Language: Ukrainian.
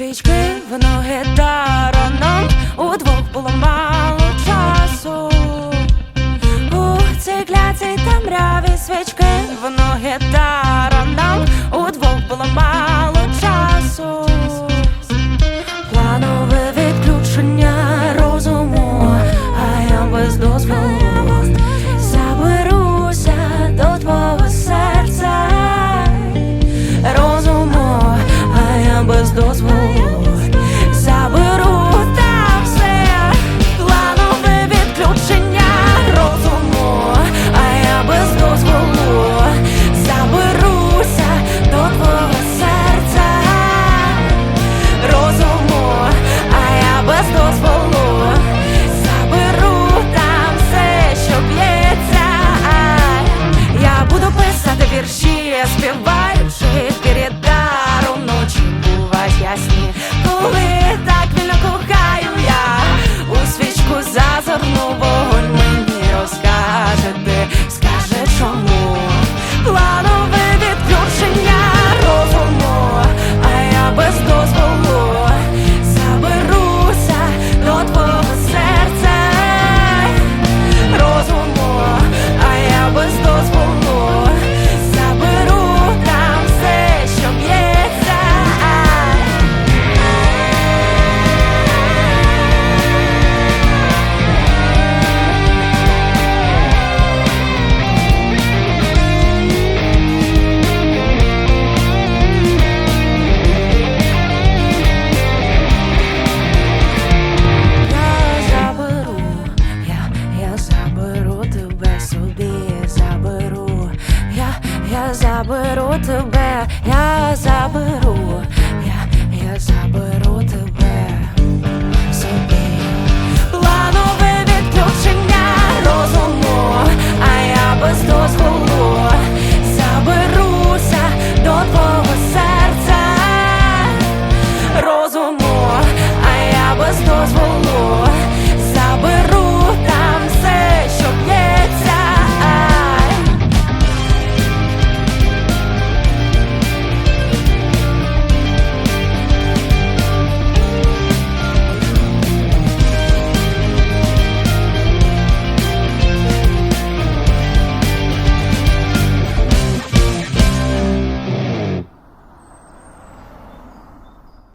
свічки, воно гітара нам удвох було мало часу. У цей кляцій там ряві свічки, в ноги. нового я заберу тебе, я заберу, я, я заберу тебе.